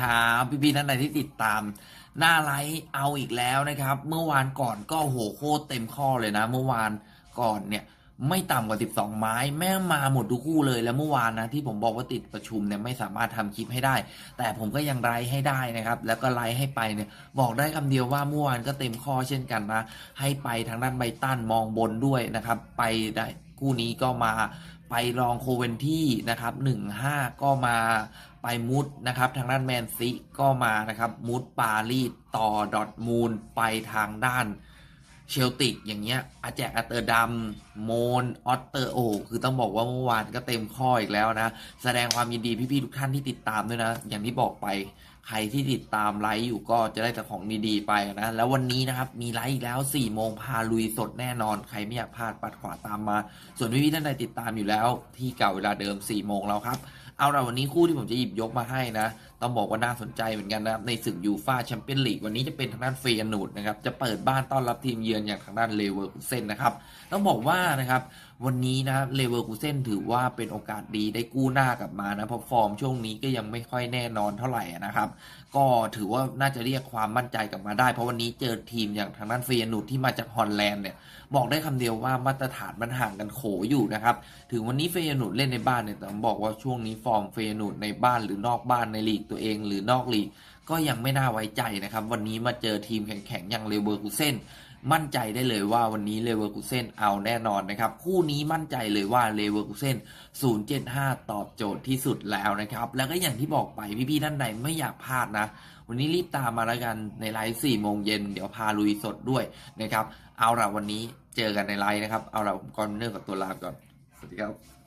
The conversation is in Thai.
ครับพี่ๆท่านใดที่ติดตาม หน้าไลฟ์เอาอีกแล้วนะครับ เมื่อวานก่อนก็โหโคตรเต็มข้อเลยนะ เมื่อวานก่อนเนี่ยไม่ต่ำกว่า 12 ไม้ แม่งมาหมดทุกคู่เลยแล้วเมื่อวานนะที่ผมบอกว่าติดประชุมเนี่ยไม่สามารถทำคลิปให้ได้ แต่ผมก็ยังไลฟ์ให้ได้นะครับ แล้วก็ไลฟ์ให้ไปเนี่ยบอกได้คำเดียวว่าเมื่อวานก็เต็มข้อเช่นกันนะ ให้ไปทางด้านไบตันมองบนด้วยนะครับ ไปได้คู่นี้ก็มา ไปลองโคเวนที่นะครับหนึ่งห้าก็มาไปมุดนะครับ ทางด้านแมนซิก็มานะครับ มุดปารีสต่อดอทมูลไปทางด้าน เชลติกอย่างเงี้ยอาแจกอัตเตอร์ดัมโมนออตเตอร์โอคือต้องบอกว่าเมื่อวานก็เต็มข้ออีกแล้วนะ แสดงความยินดีพี่ๆทุกท่านที่ติดตามด้วยนะ อย่างที่บอกไปใครที่ติดตามไลฟ์อยู่ก็จะได้แต่ของดีๆไปนะ แล้ววันนี้นะครับ มีไลฟ์อีกแล้ว4โมงพาลุยสดแน่นอน ใครไม่อยากพลาดปัดขวาตามมา ส่วนพี่ๆท่านใดติดตามอยู่แล้ว ที่เก่าเวลาเดิม4โมงแล้วครับ เอาละวันนี้คู่ที่ผมจะหยิบยกมาให้นะ ต้องบอกว่าน่าสนใจเหมือนกันนะครับในศึกยูฟาแชมเปี้ยนลีกวันนี้จะเป็นทางด้านเฟยนูดนะครับจะเปิดบ้านต้อนรับทีมเยือนอย่างทางด้านเลเวอร์คูเซนนะครับต้องบอกว่านะครับ วันนี้นะเลเวอร์คูเซนถือว่าเป็นโอกาสดีได้กู้หน้ากลับมานะเพราะฟอร์มช่วงนี้ก็ยังไม่ค่อยแน่นอนเท่าไหร่นะครับ ก็ถือว่าน่าจะเรียกความมั่นใจกลับมาได้ เพราะวันนี้เจอทีมอย่างทางด้านเฟยนูดที่มาจากฮอลแลนด์เนี่ยบอกได้คำเดียวว่ามาตรฐานมันห่างกันโขอยู่นะครับถึงวันนี้เฟยนูดเล่นในบ้านเนี่ยแต่บอกว่าช่วงนี้ฟอร์มเฟยนูดในบ้านหรือนอกบ้านในลีกตัวเอง หรือนอกลีกก็ยังไม่น่าไว้ใจนะครับ วันนี้มาเจอทีมแข็งๆอย่างเลเวอร์คูเซน มั่นใจได้เลยว่าวันนี้เลเวอร์คูเซนเอาแน่นอนนะครับ คู่นี้มั่นใจเลยว่าเลเวอร์คูเซน075 ตอบโจทย์ที่สุดแล้วนะครับ แล้วก็อย่างที่บอกไปพี่ๆท่านใดไม่อยากพลาดนะ วันนี้รีบตามมาแล้วกันในไลฟ์4โมงเย็นเดี๋ยวพาลุยสดด้วยนะครับ เอาละวันนี้เจอกันในไลฟ์นะครับ เอาละผมก่อนเนื่องกับตัวลาก่อน สวัสดีครับ